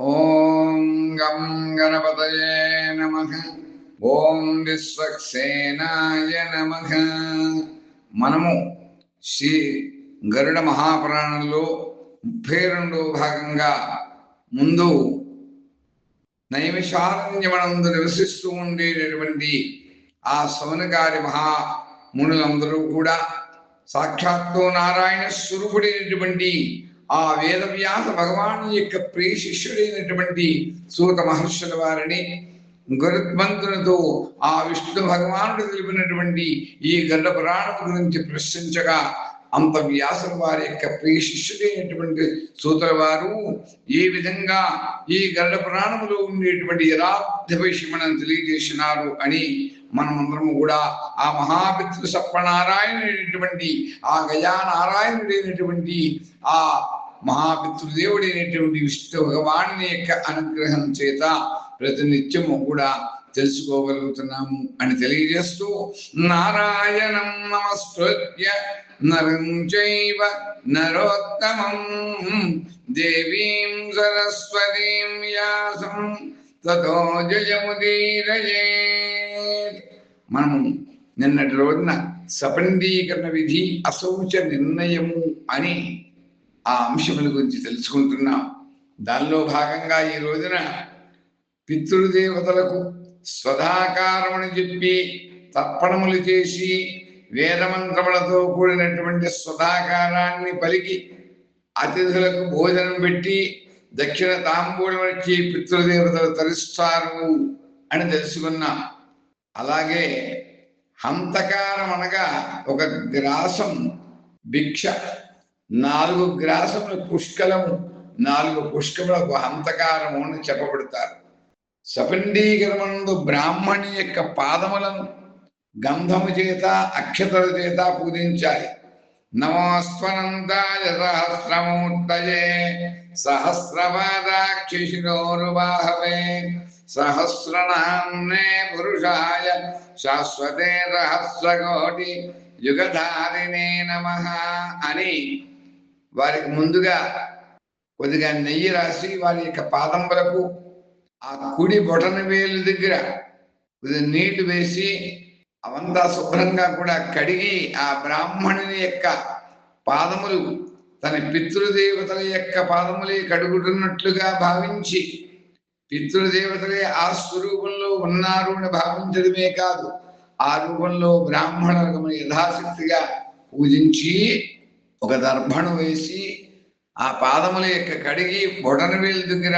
ఓం గం గణపతయే నమ. ఓం విశ్వక్సేనాయ నమ. మనము శ్రీ గరుడ మహాపురాణంలో ముప్పై రెండవ భాగంగా ముందు నైమిషారణ్యమనందు నివసిస్తూ ఉండేటటువంటి ఆ సౌనగారి మహా మునులందరూ కూడా సాక్షాత్తు నారాయణ స్వరూపుడైనటువంటి ఆ వేదవ్యాస భగవాను యొక్క ప్రియ శిష్యుడైనటువంటి సూత మహర్షుల వారిని గరుత్మంతునితో ఆ విష్ణు భగవానుడు తెలిపినటువంటి ఈ గరుడ పురాణం గురించి ప్రశ్నించగా అంత వ్యాసం వారి యొక్క ప్రియ శిష్యుడైనటువంటి సూతుల వారు ఏ విధంగా ఈ గరుడ పురాణములో ఉండేటువంటి యథార్థ విషయమనం తెలియజేసినారు అని మనమందరము కూడా ఆ మహాపితృ సప్పనారాయణుడైనటువంటి ఆ గయా నారాయణుడైనటువంటి ఆ మహాపితృదేవుడైనటువంటి విష్ణు భగవాని యొక్క అనుగ్రహం చేత ప్రతినిత్యము కూడా తెలుసుకోగలుగుతున్నాము అని తెలియజేస్తూ నారాయణం నమస్కృత్య నరం చైవ నరోత్తమం దేవీం సరస్వతీం వ్యాసం తతో జయముదీరయే. మనము నిన్నటి రోజున సపండీకరణ విధి అశౌచ నిర్ణయము అని ఆ అంశముల గురించి తెలుసుకుంటున్నాం. దానిలో భాగంగా ఈ రోజున పితృదేవతలకు స్వధాకారమని చెప్పి తర్పణములు చేసి వేదమంత్రములతో కూడినటువంటి స్వధాకారాన్ని పలికి అతిథులకు భోజనం పెట్టి దక్షిణ తాంబూలం వచ్చి పితృదేవతలు తరిస్తారు అని తెలుసుకున్నాం. అలాగే హంతకారం అనగా ఒక గ్రాసం భిక్ష. నాలుగు గ్రాసముల పుష్కలము నాలుగు పుష్కములకు హంతకారము అని చెప్పబడతారు. సపిండీకరమందు బ్రాహ్మణి యొక్క పాదములను గంధము చేత అక్షతల చేత పూజించాలి. నమోస్వనంతాయ సహస్రమూర్తయే సహస్రపాదాక్షిశిరోరువాహవే సహస్రనామ్నే పురుషాయ శాశ్వతే రహస్రకోటి యుగధారిణే నమ అని వారికి ముందుగా కొద్దిగా నెయ్యి రాసి వారి యొక్క పాదంబలకు ఆ కుడి బొటన వేలు దగ్గర కొద్దిగా నీళ్ళు వేసి అవంతా శుభ్రంగా కూడా కడిగి ఆ బ్రాహ్మణుని యొక్క పాదములు తన పితృదేవతల యొక్క పాదములే కడుగుతున్నట్లుగా భావించి పితృదేవతలే ఆ స్వరూపంలో ఉన్నారు అని భావించడమే కాదు ఆ రూపంలో బ్రాహ్మణులకు యథాశక్తిగా పూజించి ఒక దర్భణం వేసి ఆ పాదముల యొక్క కడిగి బొడన వేలు దగ్గర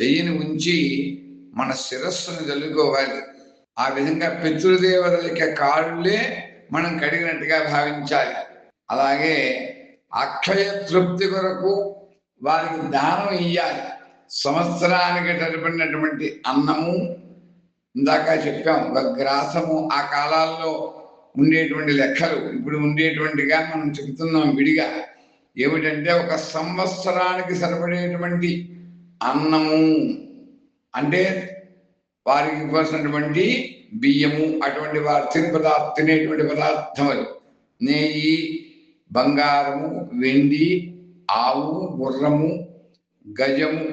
చెయ్యిని ఉంచి మన శిరస్సును చల్లుకోవాలి ఆ విధంగా పితృదేవతల యొక్క కాళ్ళే మనం కడిగినట్టుగా భావించాలి. అలాగే అక్షయ తృప్తి కొరకు వారికి దానం ఇయ్యాలి. సంవత్సరానికి జరిపినటువంటి అన్నము ఇందాక చెప్పాం ఒక గ్రాసము ఆ కాలాల్లో ఉండేటువంటి లెక్కలు. ఇప్పుడు ఉండేటువంటిగా మనం చెబుతున్నాం విడిగా ఏమిటంటే ఒక సంవత్సరానికి సరిపడేటువంటి అన్నము. అంటే వారికి ఇవ్వాల్సినటువంటి బియ్యము అటువంటి వారు తిని పదార్థ తినేటువంటి పదార్థములు. నెయ్యి బంగారము వెండి ఆవు గుర్రము గజము.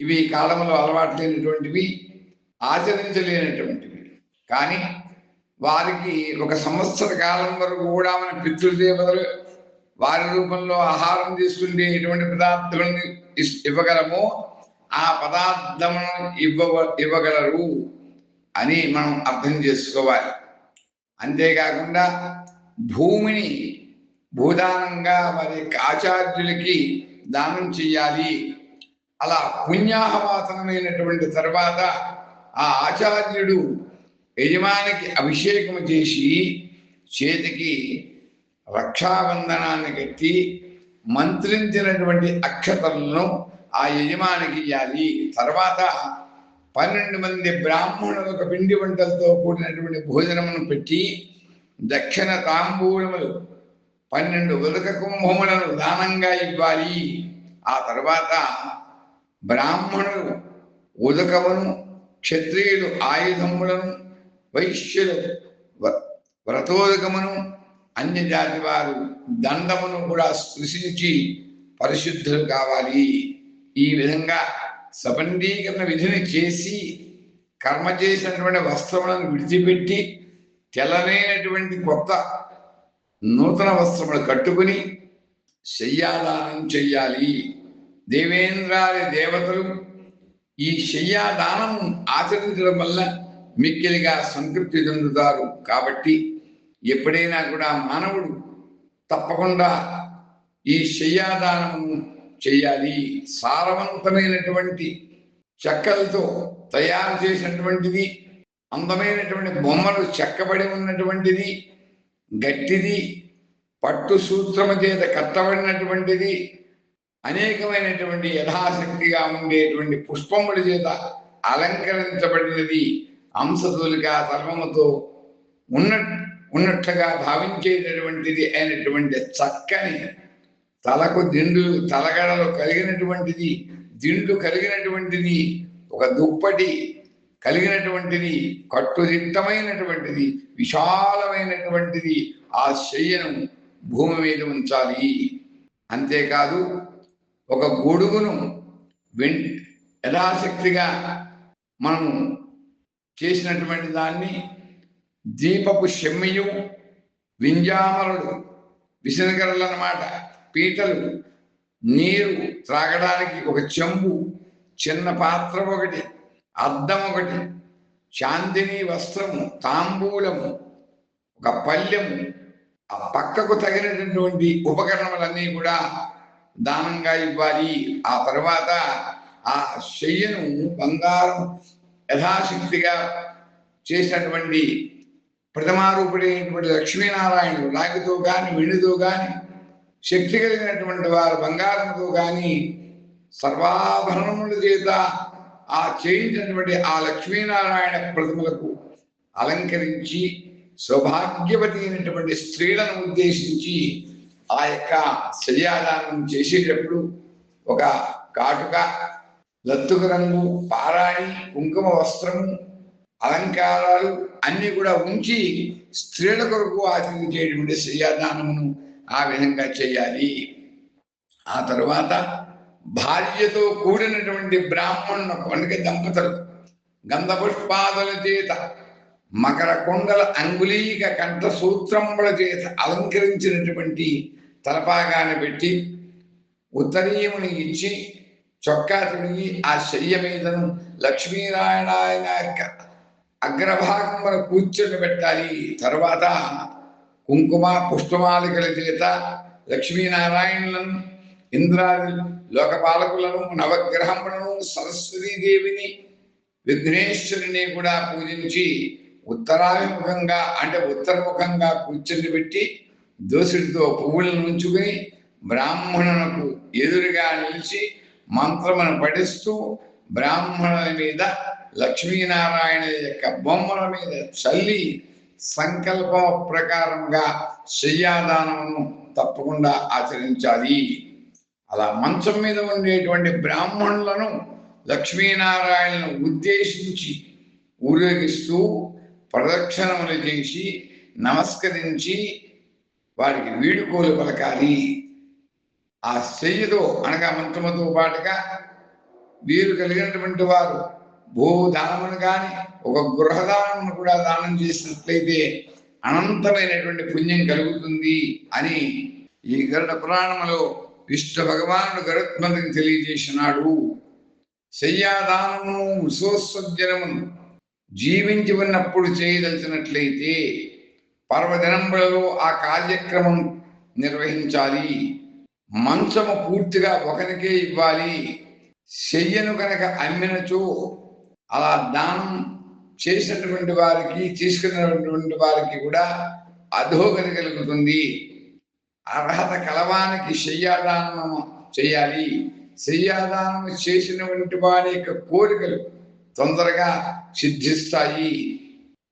ఇవి కాలంలో అలవాటు లేనటువంటివి ఆచరించలేనటువంటివి. కానీ వారికి ఒక సంవత్సర కాలం వరకు కూడా మన పితృదేవతలు వారి రూపంలో ఆహారం తీసుకునేటువంటి పదార్థాలను ఇవ్వగలమో ఆ పదార్థములను ఇవ్వ ఇవ్వగలరు అని మనం అర్థం చేసుకోవాలి. అంతేకాకుండా భూమిని భూదానంగా వారి ఆచార్యులకి దానం చేయాలి. అలా పుణ్యాహవాసనమైనటువంటి తర్వాత ఆ ఆచార్యుడు యజమానికి అభిషేకం చేసి చేతికి రక్షాబంధనాన్ని కట్టి మంత్రించినటువంటి అక్షతలను ఆ యజమానికి ఇవ్వాలి తర్వాత పన్నెండు మంది బ్రాహ్మణులకు పిండి వంటలతో కూడినటువంటి భోజనమును పెట్టి దక్షిణ తాంబూలములు పన్నెండు ఉదక కుంభములను దానంగా ఇవ్వాలి. ఆ తర్వాత బ్రాహ్మణులు ఉదకమును క్షత్రియులు ఆయుధములను వైశ్యులు. వ్రతోదకమును అన్య జాతి వారు దండమును కూడా స్పృశించి పరిశుద్ధులు కావాలి. ఈ విధంగా సబండీకరణ విధిని చేసి కర్మ చేసినటువంటి వస్త్రములను విడిచిపెట్టి తెల్లనైనటువంటి కొత్త నూతన వస్త్రములు కట్టుకుని శయ్యాదానం చెయ్యాలి. దేవేంద్రాది దేవతలు ఈ శయ్యాదానం ఆచరించడం వల్ల మిక్కిలిగా సంతృప్తి చెందుతారు. కాబట్టి ఎప్పుడైనా కూడా మానవుడు తప్పకుండా ఈ శయ్యాదానము చేయాలి. సారవంతమైనటువంటి చెక్కలతో తయారు చేసినటువంటిది అందమైనటువంటి బొమ్మలు చెక్కబడి ఉన్నటువంటిది గట్టిది పట్టు సూత్రము చేత కట్టబడినటువంటిది అనేకమైనటువంటి యథాశక్తిగా ఉండేటువంటి పుష్పముల చేత అలంకరించబడినది అంశతులిక ధర్మముతో ఉన్న ఉన్నట్లుగా భావించేటటువంటిది అయినటువంటి చక్కని తలకు దిండు తలగడలు కలిగినటువంటిది దిండు కలిగినటువంటిది ఒక దుప్పటి కలిగినటువంటిది కట్టుదిట్టమైనటువంటిది విశాలమైనటువంటిది ఆ శయ్యను భూమి మీద ఉంచాలి. అంతేకాదు ఒక గొడుగును యథాశక్తిగా మనము చేసినటువంటి దాన్ని దీపపు షెమ్మియు వింజామరుడు విసనగరలు అన్నమాట. పీటలు నీరు త్రాగడానికి ఒక చెంబు చిన్న పాత్ర ఒకటి అద్దం ఒకటి చాందిని వస్త్రము తాంబూలము ఒక పల్లెము ఆ పక్కకు తగినటువంటి ఉపకరణములన్నీ కూడా దానంగా ఇవ్వాలి. ఆ తర్వాత ఆ శయ్యను బంగారం యథాశక్తిగా చేసినటువంటి ప్రథమారూపుడైనటువంటి లక్ష్మీనారాయణుడు రాగితో కానీ వెండితో కానీ శక్తి కలిగినటువంటి వారు బంగారంతో కానీ సర్వాభరణముల చేత ఆ చేయించినటువంటి ఆ లక్ష్మీనారాయణ ప్రతిమలకు అలంకరించి సౌభాగ్యవతి అయినటువంటి స్త్రీలను ఉద్దేశించి ఆ యొక్క శయ్యాదానం చేసేటప్పుడు ఒక కాటుక లత్తుక రంగు పారాణి కుంకుమ వస్త్రము అలంకారాలు అన్ని కూడా ఉంచి స్త్రీల కొరకు ఆచరించేటువంటి శ్రీయాదానమును ఆ విధంగా చేయాలి. ఆ తర్వాత భార్యతో కూడినటువంటి బ్రాహ్మణుల పండుగ దంపతులు గంధ పుష్పాదుల చేత మకర కొండల అంగుళీక కంఠ సూత్రముల చేత అలంకరించినటువంటి తలపాగాన్ని పెట్టి ఉత్తరీయముని ఇచ్చి చొక్కా తొడిగి ఆ శయ్య మీదను లక్ష్మీనారాయణ యొక్క అగ్రభాగమున కూర్చొని పెట్టాలి. తర్వాత కుంకుమ పుష్పమాలికల చేత లక్ష్మీనారాయణులను ఇంద్రాది లోకపాలకులను నవగ్రహములను సరస్వతీదేవిని విఘ్నేశ్వరుని కూడా పూజించి ఉత్తరాభిముఖంగా అంటే ఉత్తరముఖంగా కూర్చొని పెట్టి దోసుడితో పువ్వులను ఉంచుకుని బ్రాహ్మణులకు ఎదురుగా నిలిచి మంత్రమును పఠిస్తూ బ్రాహ్మణుల మీద లక్ష్మీనారాయణ యొక్క బొమ్మల మీద చల్లి సంకల్ప ప్రకారంగా శయ్యాదానమును తప్పకుండా ఆచరించాలి. అలా మంచం మీద ఉండేటువంటి బ్రాహ్మణులను లక్ష్మీనారాయణను ఉద్దేశించి ఊరేగిస్తూ ప్రదక్షిణములు చేసి నమస్కరించి వారికి వీడుకోలు పలకాలి. ఆ శయ్యతో అనగా మంత్రముతో పాటుగా వీరు కలిగినటువంటి వారు భూదానమును కానీ ఒక గృహదానమును కూడా దానం చేసినట్లయితే అనంతమైనటువంటి పుణ్యం కలుగుతుంది అని ఈ గరుడ పురాణములో విష్ణు భగవానుడు గరుత్మంతునికి తెలియజేసినాడు. శయ్యాదానమును విశ్వస్వజనమును జీవించి ఉన్నప్పుడు చేయదలిచినట్లయితే పర్వదినంబులలో ఆ కార్యక్రమం నిర్వహించాలి. మంచము పూర్తిగా ఒకరికే ఇవ్వాలి. చెయ్యను కనుక అమ్మినచో అలా దానం చేసినటువంటి వారికి తీసుకున్నటువంటి వారికి కూడా అధోగతి కలుగుతుంది. అర్హత కలవానికి శయ్యాదానం చేయాలి శయ్యాదానం చేసినటువంటి వారి యొక్క కోరికలు తొందరగా సిద్ధిస్తాయి.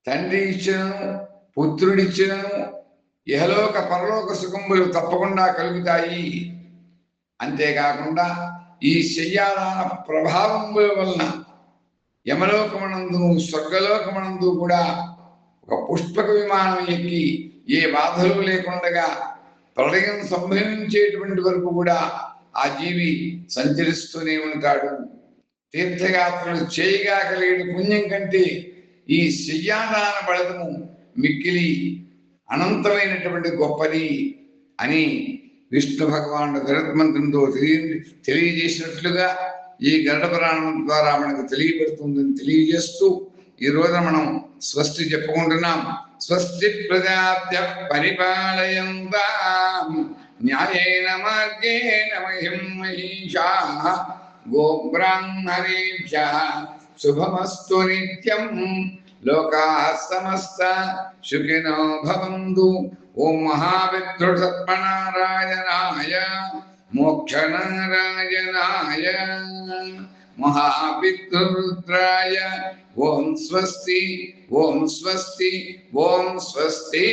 తండ్రి ఇచ్చినను పుత్రుడిచ్చినను ఇహలోక పరలోక సుఖములు తప్పకుండా కలుగుతాయి. అంతేకాకుండా ఈ శయ్యాదాన ప్రభావముల వలన యమలోకమనందు స్వర్గలోకమనందు కూడా ఒక పుష్పక విమానం ఎక్కి ఏ బాధలు లేకుండా ప్రళయం సంభవించేటువంటి వరకు కూడా ఆ జీవి సంచరిస్తూనే ఉంటాడు. తీర్థయాత్రలు చేయగా కలిగిన పుణ్యం కంటే ఈ శయ్యాదాన బలము మిక్కిలి అనంతమైనటువంటి గొప్పది అని విష్ణు భగవానుడు గరుత్మంతునితో తెలియ తెలియజేసినట్లుగా ఈ గరుడ పురాణం ద్వారా మనకు తెలియబడుతుందని తెలియజేస్తూ ఈ రోజున మనం స్వస్తి చెప్పుకుంటున్నాం. స్వస్తి ప్రజాభ్య పరిపాలయంతా న్యాయేన మార్గేణ మహిం మహిషా. గోబ్రాహ్మణేభ్య శుభమస్తు నిత్యం. లోకా సమస్త సుఖినో భవంతు ఓం మహావిద్రుసత్మనారాయణాయ మోక్షనారాయణాయ మహావిద్రుద్రాయ ఓం స్వస్తి ఓం స్వస్తి ఓం స్వస్తి